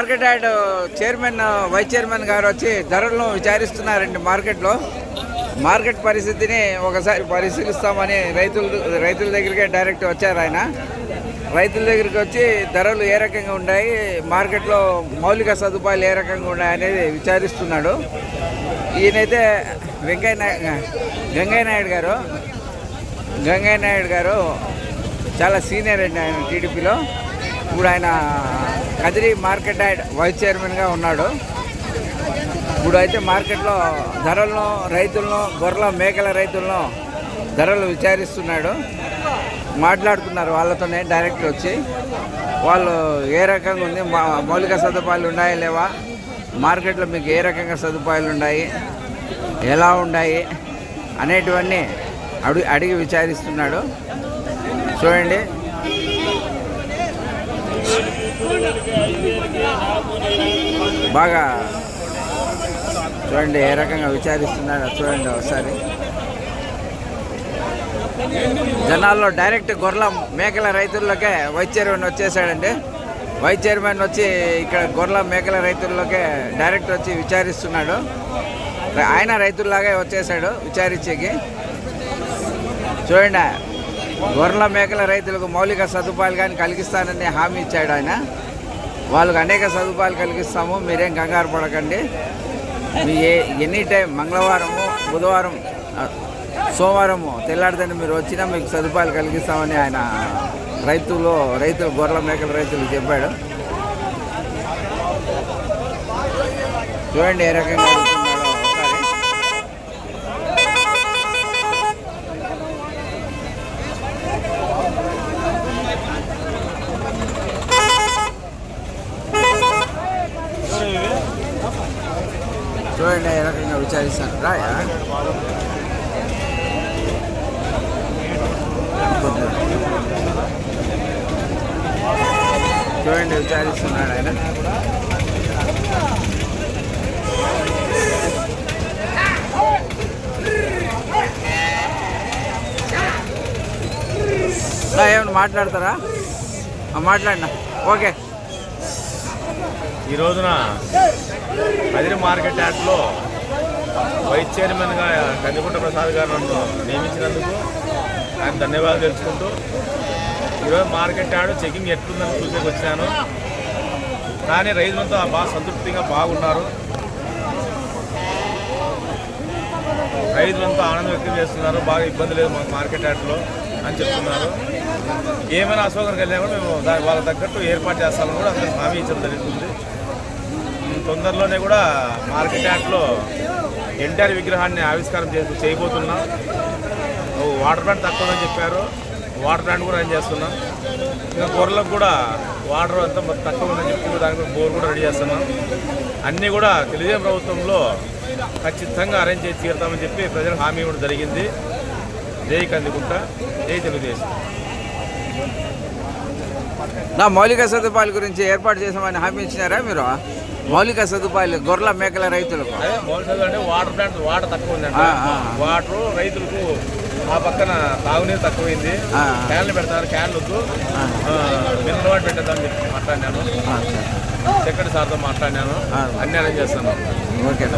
Market yard chairman vice chairman garu వచ్చి ధరలను విచారిస్తున్నారండి మార్కెట్లో. మార్కెట్ పరిస్థితిని ఒకసారి పరిశీలిస్తామని రైతులు రైతుల దగ్గరికే డైరెక్ట్ వచ్చారు ఆయన. రైతుల దగ్గరికి వచ్చి ధరలు ఏ రకంగా ఉన్నాయి మార్కెట్లో మౌలిక సదుపాయాలు ఏ రకంగా ఉన్నాయి అనేది విచారిస్తున్నాడు. ఈయనైతే వెంకయ్య గంగయ్య నాయుడు గారు. గంగయ్య నాయుడు గారు చాలా సీనియర్ అండి ఆయన టీడీపీలో. ఇప్పుడు ఆయన కదిరి మార్కెట్ యార్డ్ వైస్ చైర్మన్గా ఉన్నాడు. ఇప్పుడు అయితే మార్కెట్లో ధరలను రైతులను గొర్రెల మేకల రైతులను ధరలు విచారిస్తున్నాడు. మాట్లాడుతున్నారు వాళ్ళతోనే డైరెక్ట్ వచ్చి. వాళ్ళు ఏ రకంగా ఉంది? మా మౌలిక సదుపాయాలు ఉన్నాయా లేవా? మార్కెట్లో మీకు ఏ రకంగా సదుపాయాలు ఉన్నాయి? ఎలా ఉన్నాయి? అనేటివన్నీ అడిగి అడిగి విచారిస్తున్నాడు. చూడండి. బాగా చూడండి ఏ రకంగా విచారిస్తున్నాడో చూడండి ఒకసారి. జనాల్లో డైరెక్ట్ గొర్రెల మేకల రైతుల్లోకే వైస్ చైర్మన్ వచ్చేసాడండి. వైస్ చైర్మన్ వచ్చి ఇక్కడ గొర్రెల మేకల రైతుల్లోకే డైరెక్ట్ వచ్చి విచారిస్తున్నాడు. ఆయన రైతుల్లాగే వచ్చేసాడు విచారించేకి. చూడండి గొర్రెల మేకల రైతులకు మౌలిక సదుపాయాలు కానీ కలిగిస్తానని హామీ ఇచ్చాడు ఆయన. వాళ్ళకు అనేక సదుపాయాలు కలిగిస్తాము. మీరేం కంగారు పడకండి. మీ ఏ ఎనీ టైం మంగళవారము బుధవారం సోమవారము తెల్లాడితే మీరు వచ్చినా మీకు సదుపాయాలు కలిగిస్తామని ఆయన రైతులు రైతులు గొర్రెల మేకల రైతులు చెప్పాడు. చూడండి ఏ రకంగా అడుగుతున్నాడో ఒకసారి నేను విచారిస్తాను. రాయా చూడండి విచారిస్తున్నాడు ఆయన. ఏమన్నా మాట్లాడతారా? మాట్లాడినా. ఓకే. ఈ రోజున కదిరి మార్కెట్ యార్డ్లో వైస్ చైర్మన్గా కందికుంట ప్రసాద్ గారు నన్ను నియమించినందుకు ఆయన ధన్యవాదాలు తెలుసుకుంటూ ఈరోజు మార్కెట్ ఆడు చెకింగ్ ఎట్లుందని చూసేకి వచ్చినాను. కానీ రైతులంతా బాగా సంతృప్తిగా బాగున్నారు. రైతులంతా ఆనందం వ్యక్తం చేస్తున్నారు. బాగా ఇబ్బంది లేదు మాకు మార్కెట్ యార్డ్లో అని చెప్తున్నారు. ఏమైనా అశోకం కలిగినా కూడా మేము దాని వాళ్ళకి తగ్గట్టు ఏర్పాటు చేస్తామని కూడా అందరికి హామీ ఇచ్చడం జరుగుతుంది. తొందరలోనే కూడా మార్కెట్ యార్డ్లో ఎన్టీఆర్ విగ్రహాన్ని ఆవిష్కారం చేసి చేయబోతున్నాం. వాటర్ ప్లాంట్ తక్కువ చెప్పారు. వాటర్ ప్లాంట్ కూడా రన్ చేస్తున్నాం. ఇంకా గొర్రెలకు కూడా వాటర్ అంతా తక్కువ ఉందని చెప్పి దానికి కూడా బోర్ కూడా రెడీ చేస్తున్నాం. అన్నీ కూడా తెలుగుదేశం ప్రభుత్వంలో ఖచ్చితంగా అరేంజ్ చేసి తీరుతామని చెప్పి ప్రజలకు హామీ ఇవ్వడం జరిగింది. జై కందుకుంట జై తెలుగుదేశం. నా మౌలిక సదుపాయాల గురించి ఏర్పాటు చేసామని హామీ ఇచ్చినారా మీరు? మౌలిక సదుపాయాలు గొర్రెల మేకల రైతులకు వాటర్ ప్లాంట్ వాటర్ తక్కువ ఆ. వాటర్ రైతులకు ఆ పక్కన తాగునీరు తక్కువైంది. క్యాన్లు పెడతారు క్యాన్లకు. మినరల్ వాటర్ పెట్టేద్దామని చెప్పి మాట్లాడినాను. సెక్రటరీ సార్తో మాట్లాడినాను. అన్ని అరేంజ్ చేస్తాను ఓకే